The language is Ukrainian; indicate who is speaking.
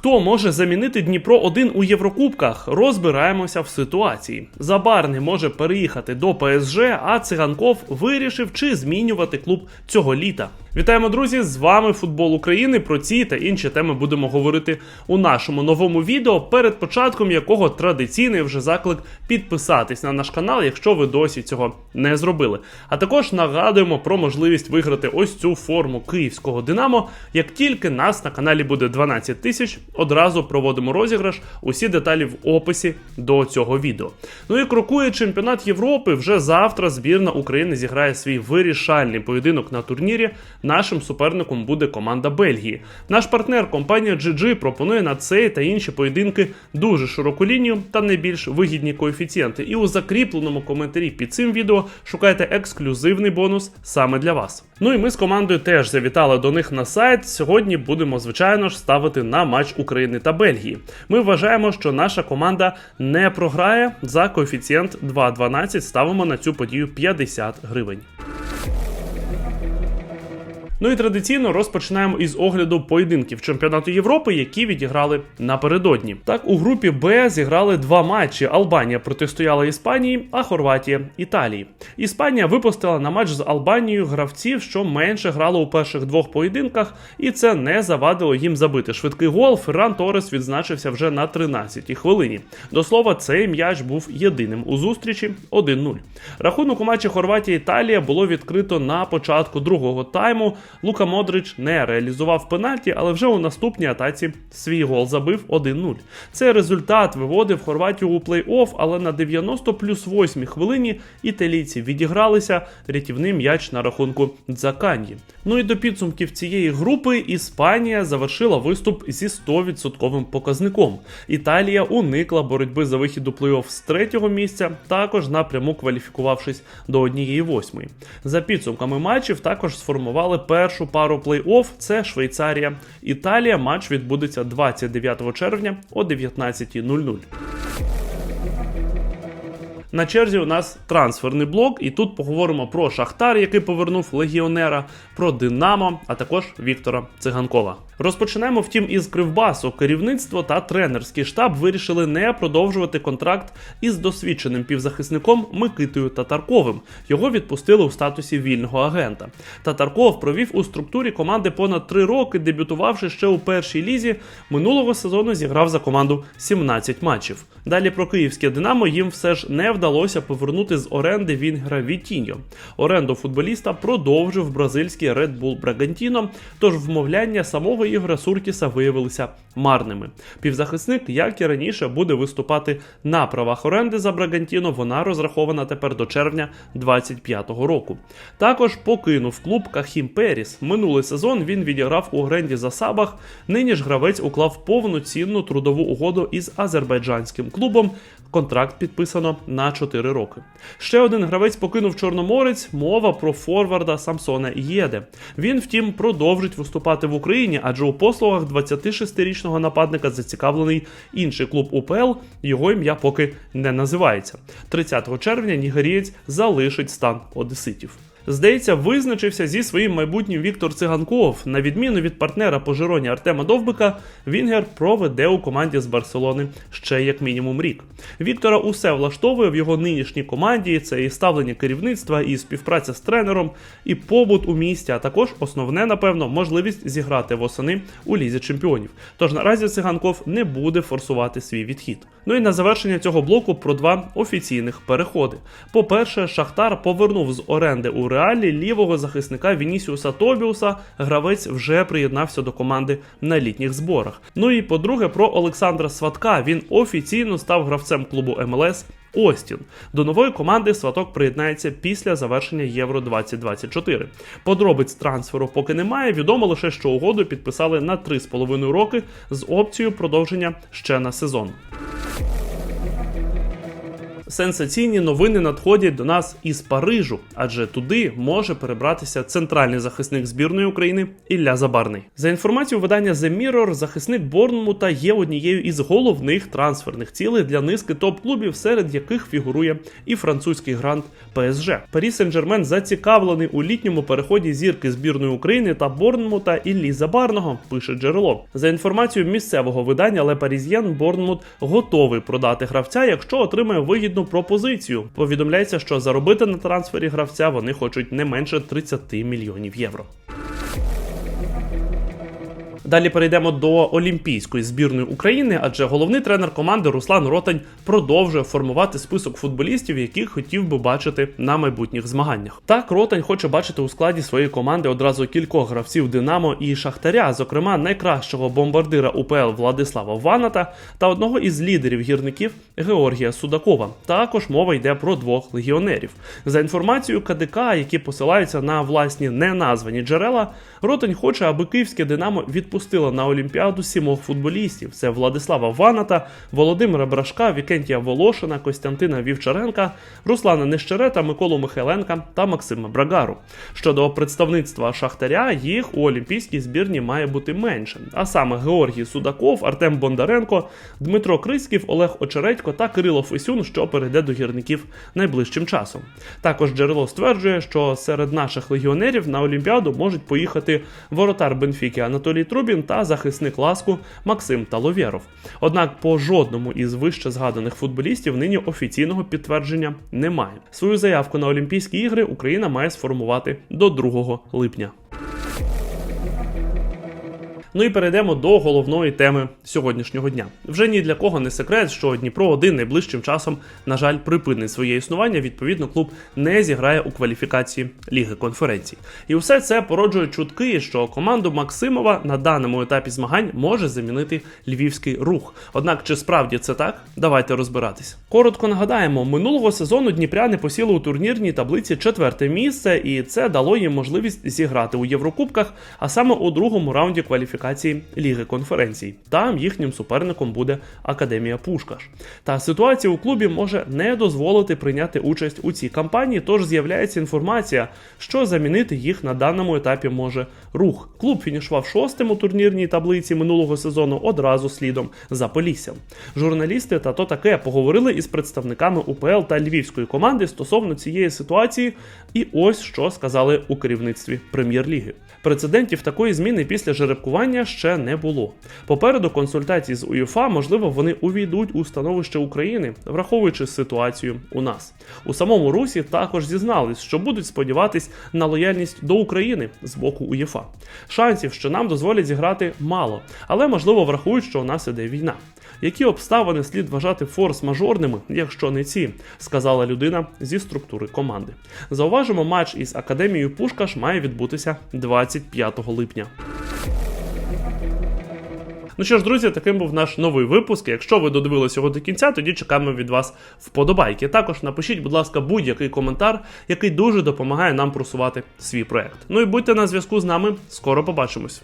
Speaker 1: Хто може замінити Дніпро 1 у Єврокубках? Розбираємося в ситуації. Забарний може переїхати до ПСЖ, а циганков вирішив, чи змінювати клуб цього літа. Вітаємо, друзі! З вами Футбол України. Про ці та інші теми будемо говорити у нашому новому відео, перед початком якого традиційний вже заклик підписатись на наш канал, якщо ви досі цього не зробили. А також нагадуємо про можливість виграти ось цю форму київського Динамо. Як тільки нас на каналі буде 12 тисяч, одразу проводимо розіграш. Усі деталі в описі до цього відео. Ну і крокує чемпіонат Європи. Вже завтра збірна України зіграє свій вирішальний поєдинок на турнірі. Нашим суперником буде команда Бельгії. Наш партнер компанія GG пропонує на цей та інші поєдинки дуже широку лінію та найбільш вигідні коефіцієнти. І у закріпленому коментарі під цим відео шукайте ексклюзивний бонус саме для вас. Ну і ми з командою теж завітали до них на сайт. Сьогодні будемо, звичайно ж, ставити на матч України та Бельгії. Ми вважаємо, що наша команда не програє за коефіцієнт 2.12. Ставимо на цю подію 50 гривень. Ну і традиційно розпочинаємо із огляду поєдинків чемпіонату Європи, які відіграли напередодні. Так, у групі Б зіграли два матчі. Албанія протистояла Іспанії, а Хорватія Італії. Іспанія випустила на матч з Албанією гравців, що менше грали у перших двох поєдинках, і це не завадило їм забити швидкий гол. Ферран Торес відзначився вже на 13-й хвилині. До слова, цей м'яч був єдиним у зустрічі 1-0. Рахунок у матчі Хорватія Італія було відкрито на початку другого тайму. Лука Модрич не реалізував пенальті, але вже у наступній атаці свій гол забив 1-0. Цей результат виводив Хорватію у плей-офф, але на 90 плюс 8 хвилині італійці відігралися рятівний м'яч на рахунку Дзаканьї. Ну і до підсумків цієї групи Іспанія завершила виступ зі 100% показником. Італія уникла боротьби за вихід у плей-офф з третього місця, також напряму кваліфікувавшись до однієї восьмої. За підсумками матчів також сформували першу пару плей-офф. Це Швейцарія. Італія. Матч відбудеться 29 червня о 19.00. На черзі у нас трансферний блок, і тут поговоримо про Шахтар, який повернув легіонера, про Динамо, а також Віктора Циганкова. Розпочнемо втім із Кривбасу. Керівництво та тренерський штаб вирішили не продовжувати контракт із досвідченим півзахисником Микитою Татарковим. Його відпустили у статусі вільного агента. Татарков провів у структурі команди понад три роки, дебютувавши ще у першій лізі. Минулого сезону зіграв за команду 17 матчів. Далі про київське Динамо їм все ж не вдалося повернути з оренди Вінгера Вітіньо. Оренду футболіста продовжив бразильський Red Bull Bragantino, тож вмовляння самого Ігора Суркіса виявилися марними. Півзахисник, як і раніше, буде виступати на правах оренди за Брагантіно. Вона розрахована тепер до червня 25-го року. Також покинув клуб Кахім Періс. Минулий сезон він відіграв у оренді за Сабах. Нині ж гравець уклав повноцінну трудову угоду із азербайджанським клубом. Контракт підписано на 4 роки. Ще один гравець покинув Чорноморець. Мова про форварда Самсона Єде. Він, втім, продовжить виступати в Україні, адже у послугах 26-річного нападника зацікавлений інший клуб УПЛ. Його ім'я поки не називається. 30 червня нігерієць залишить стан одеситів. Здається, визначився зі своїм майбутнім Віктор Циганков. На відміну від партнера по Жироні Артема Довбика, Вінгер проведе у команді з Барселони ще як мінімум рік. Віктора усе влаштовує в його нинішній команді. Це і ставлення керівництва, і співпраця з тренером, і побут у місті, а також основне, напевно, можливість зіграти восени у лізі чемпіонів. Тож наразі циганков не буде форсувати свій відхід. Ну і на завершення цього блоку про два офіційних переходи. По-перше, Шахтар повернув з оренди у реалі лівого захисника Вінісіуса Тобіуса. Гравець вже приєднався до команди на літніх зборах. Ну і по-друге, про Олександра Сватка. Він офіційно став гравцем клубу МЛС. Остін до нової команди Сваток приєднається після завершення Євро 2024. Подробиць трансферу поки немає. Відомо лише, що угоду підписали на 3,5 роки з опцією продовження ще на сезон. Сенсаційні новини надходять до нас із Парижу, адже туди може перебратися центральний захисник збірної України Ілля Забарний. За інформацією видання The Mirror, захисник Борнмута є однією із головних трансферних цілей для низки топ-клубів, серед яких фігурує і французький грант ПСЖ. Парі Сен-Жермен зацікавлений у літньому переході зірки збірної України та Борнмута Іллі Забарного, пише джерело. За інформацією місцевого видання Le Parisien, Борнмут готовий продати гравця, якщо отримає вигідну пропозицію. Повідомляється, що заробити на трансфері гравця вони хочуть не менше 30 мільйонів євро. Далі перейдемо до Олімпійської збірної України, адже головний тренер команди Руслан Ротань продовжує формувати список футболістів, яких хотів би бачити на майбутніх змаганнях. Так, Ротань хоче бачити у складі своєї команди одразу кількох гравців Динамо і Шахтаря, зокрема найкращого бомбардира УПЛ Владислава Ваната та одного із лідерів гірників Георгія Судакова. Також мова йде про двох легіонерів. За інформацією КДК, які посилаються на власні неназвані джерела, Ротань хоче, аби київське Динамо відпустило на Олімпіаду сімох футболістів: це Владислава Ваната, Володимира Брашка, Вікентія Волошина, Костянтина Вівчаренка, Руслана Нещерета, Миколу Михайленка та Максима Брагару. Щодо представництва Шахтаря, їх у олімпійській збірні має бути менше. А саме Георгій Судаков, Артем Бондаренко, Дмитро Криськів, Олег Очередько та Кирило Фесюн, що перейде до гірників найближчим часом. Також джерело стверджує, що серед наших легіонерів на Олімпіаду можуть поїхати воротар Бенфіки Анатолій Трубін та захисник ласку Максим Таловєров. Однак по жодному із вище згаданих футболістів нині офіційного підтвердження немає. Свою заявку на Олімпійські ігри Україна має сформувати до 2 липня. Ну і перейдемо до головної теми сьогоднішнього дня. Вже ні для кого не секрет, що Дніпро 1 найближчим часом, на жаль, припинить своє існування. Відповідно, клуб не зіграє у кваліфікації Ліги конференцій. І все це породжує чутки, що команду Максимова на даному етапі змагань може замінити львівський рух. Однак, чи справді це так? Давайте розбиратись. Коротко нагадаємо, минулого сезону Дніпряни посіли у турнірній таблиці четверте місце, і це дало їм можливість зіграти у Єврокубках, а саме у другому раунді кваліфікації Ліги конференцій. Там їхнім суперником буде Академія Пушкаш. Та ситуація у клубі може не дозволити прийняти участь у цій кампанії, тож з'являється інформація, що замінити їх на даному етапі може рух. Клуб фінішував шостим у турнірній таблиці минулого сезону одразу слідом за Поліссям. Журналісти та то таке поговорили із представниками УПЛ та львівської команди стосовно цієї ситуації, і ось що сказали у керівництві прем'єр-ліги. Прецедентів такої зміни після жеребкування ще не було. Попереду консультації з УЄФА, можливо, вони увійдуть у становище України, враховуючи ситуацію у нас. У самому Русі також зізнались, що будуть сподіватись на лояльність до України з боку УЄФА. Шансів, що нам дозволять зіграти, мало, але можливо врахують, що у нас іде війна. Які обставини слід вважати форс-мажорними, якщо не ці, сказала людина зі структури команди. Зауважимо, матч із академією Пушкаш має відбутися 25 липня. Ну що ж, друзі, таким був наш новий випуск. Якщо ви додивилися його до кінця, тоді чекаємо від вас вподобайки. Також напишіть, будь ласка, будь-який коментар, який дуже допомагає нам просувати свій проект. Ну і будьте на зв'язку з нами. Скоро побачимось.